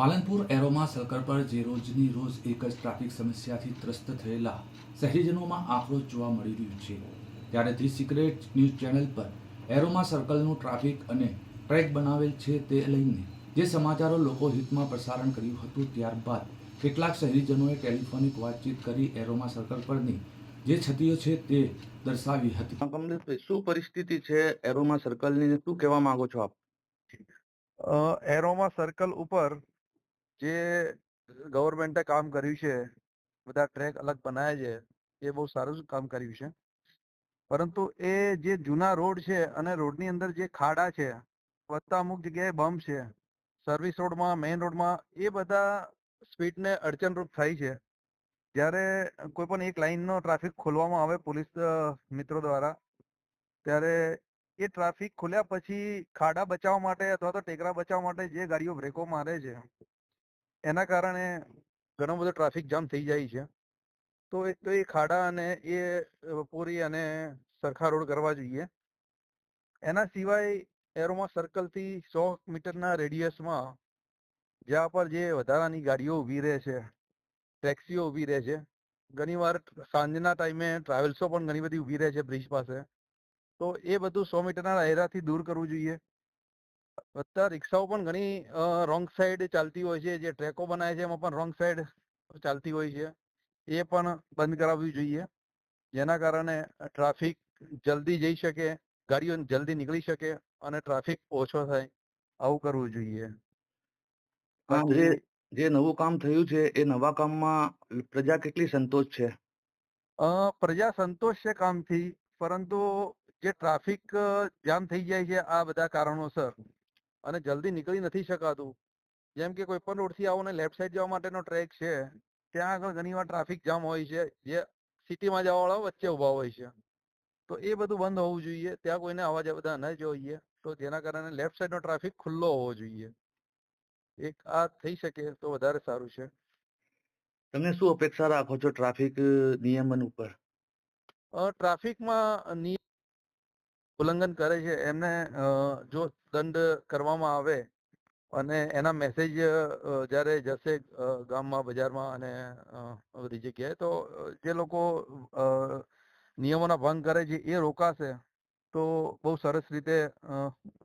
Palanpur aroma circle પર જે રોજની રોજ એક જ ટ્રાફિક સમસ્યાથી ત્રસ્ત થયેલા શહેરીજનોમાં આક્રોશ જોવા મળી રહ્યું છે. ત્યારે ધી સિક્રેટ ન્યૂઝ ચેનલ પર એરોમા સર્કલનું ટ્રાફિક અને ટ્રેક બનાવેલ છે તે લઈને જે સમાચારો લોકો હિતમાં પ્રસારણ કર્યું હતું ત્યારબાદ કેટલાક શહેરીજનોએ ટેલિફોનિક વાતચીત કરી એરોમા સર્કલ પરની જે ક્ષતિઓ છે તે દર્શાવી હતી. કમલેશભાઈ શું પરિસ્થિતિ છે એરોમા સર્કલની શું કહેવા માંગો છો આપ? એરોમા સર્કલ ઉપર જે ગવર્મેન્ટે કામ કર્યું છે, બધા ટ્રેક અલગ બનાવ્યા છે, એ બહુ સારું કામ કર્યું છે. પરંતુ એ જે જૂના રોડ છે અને રોડની અંદર જે ખાડા છે વત્તા અમુક જગ્યાએ બમ્પ છે, સર્વિસ રોડમાં, મેઇન રોડમાં, એ બધા સ્પીડને અડચણરૂપ થાય છે. જ્યારે કોઈ પણ એક લાઇનનો ટ્રાફિક ખોલવામાં આવે પોલીસ મિત્રો દ્વારા, ત્યારે એ ટ્રાફિક ખોલ્યા પછી ખાડા બચાવવા માટે અથવા તો ટેકરા બચાવવા માટે જે ગાડીઓ બ્રેકો મારે છે એના કારણે ઘણો બધો ટ્રાફિક જામ થઈ જાય છે. તો એ તો એ ખાડા અને એ પૂરી અને સરખા રોડ કરવા જોઈએ. એના સિવાય એરોમા સર્કલથી સો મીટરના રેડિયસમાં જ્યાં પર જે વધારાની ગાડીઓ ઊભી રહે છે, ટેક્સીઓ ઊભી રહે છે, ઘણીવાર સાંજના ટાઈમે ટ્રાવેલ્સો પણ ઘણી બધી ઊભી રહે છે બ્રિજ પાસે. તો એ બધું સો મીટરના દાયરાથી દૂર કરવું જોઈએ. વત્તા રિક્ષાઓ પણ ઘણી રોંગ સાઈડ ચાલતી હોય છે જે ટ્રેકો બનાવે છે એમાં પણ રોંગ સાઈડ ચાલતી હોય છે. એ પણ બંધ કરાવવી જોઈએ. જેના કારણે ટ્રાફિક જલ્દી જઈ શકે ગાડીઓ જલ્દી નીકળી શકે અને ટ્રાફિક ઓછો થાય. આવું કરવું જોઈએ. જે જે નવું કામ થયું છે એ નવા કામમાં પ્રજા કેટલી સંતોષ છે? પ્રજા સંતોષ છે કામથી પરંતુ જે ટ્રાફિક જામ થઈ જાય છે આ બધા કારણોસર. અને જલ્દી નીકળી નથી શકાતું. જેમ કે કોઈ પણ રોડથી આવો ને લેફ્ટ સાઈડ જવા માટેનો ટ્રેક છે ત્યાં આગળ ઘણીવાર ટ્રાફિક જામ હોય છે જે સિટીમાં જવાવાળા વચ્ચે ઊભા હોય છે. તો એ બધું બંધ હોવું જોઈએ ત્યાં કોઈને આવા જવા ન જોઈએ તો જેના કારણે લેફ્ટ સાઈડનો ટ્રાફિક ખુલ્લો હોવો જોઈએ. એક આ થઈ શકે તો વધારે સારું છે. તમે શું અપેક્ષા રાખો છો ટ્રાફિક નિયમન ઉપર? અ, ટ્રાફિકમાં ઉલ્લંઘન કરે છે એમને જો દંડ કરવામાં આવે અને એના મેસેજ જ્યારે જશે ગામમાં બજારમાં અને બધી જગ્યાએ તો જે લોકો નિયમોના ભંગ કરે છે એ રોકાશે તો બહુ સરસ રીતે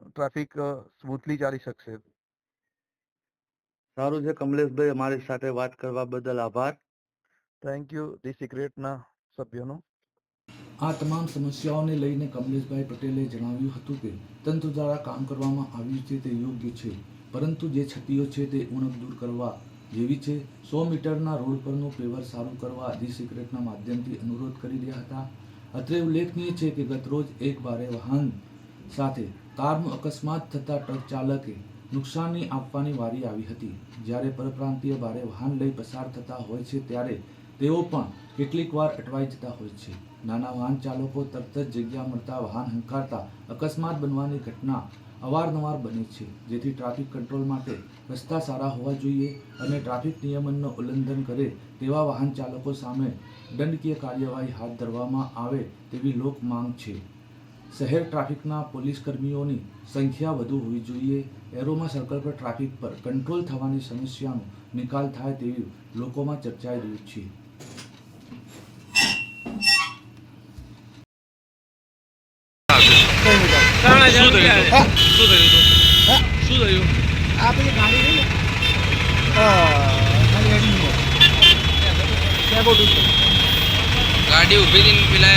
ટ્રાફિક સ્મૂથલી ચાલી શકશે. સારું છે કમલેશભાઈ અમારી સાથે વાત કરવા બદલ આભાર. થેન્ક યુ ધી સિક્રેટના સભ્યોનો. આ તમામ સમસ્યાઓને લઈને કમલેશભાઈ પટેલે જણાવ્યું હતું કે તંત્ર દ્વારા કામ કરવામાં આવ્યું છે તે યોગ્ય છે, પરંતુ જે છતીઓ છે તે ઉણપ દૂર કરવા જેવી છે. સો મીટરના રોડ પરનું પેવર સારું કરવા ધી સિક્રેટના માધ્યમથી અનુરોધ કરી રહ્યા હતા. અત્રે ઉલ્લેખનીય છે કે ગતરોજ એક ભારે વાહન સાથે કારનું અકસ્માત થતાં ટ્રક ચાલકે નુકસાની આપવાની વારી આવી હતી. જ્યારે પરપ્રાંતીય ભારે વાહન લઈ પસાર થતા હોય છે ત્યારે તેઓ પણ કેટલીક વાર અટવાઈ જતા હોય છે. નાના વાહન ચાલકો તરત જ જગ્યા મળતા વાહન હંકારતા અકસ્માત બનવાની ઘટના અવારનવાર બને છે. જેથી ટ્રાફિક કંટ્રોલ માટે રસ્તા સારા હોવા જોઈએ અને ટ્રાફિક નિયમનનું ઉલ્લંઘન કરે તેવા વાહન ચાલકો સામે દંડકીય કાર્યવાહી હાથ ધરવામાં આવે તેવી લોક માંગ છે. શહેર ટ્રાફિકના પોલીસ કર્મીઓની સંખ્યા વધુ હોવી જોઈએ. એરોમા સર્કલ પર ટ્રાફિક પર કંટ્રોલ થવાની સમસ્યાનો નિકાલ થાય તેવી લોકોમાં ચર્ચાઈ રહ્યું છે. શું થયું હતું? શું થયું આ પેલી ગાડી રહી ને અ, મારી એડી છે. ત્યાં બહુ દૂર છે. ગાડી ઊભી હતી પેલા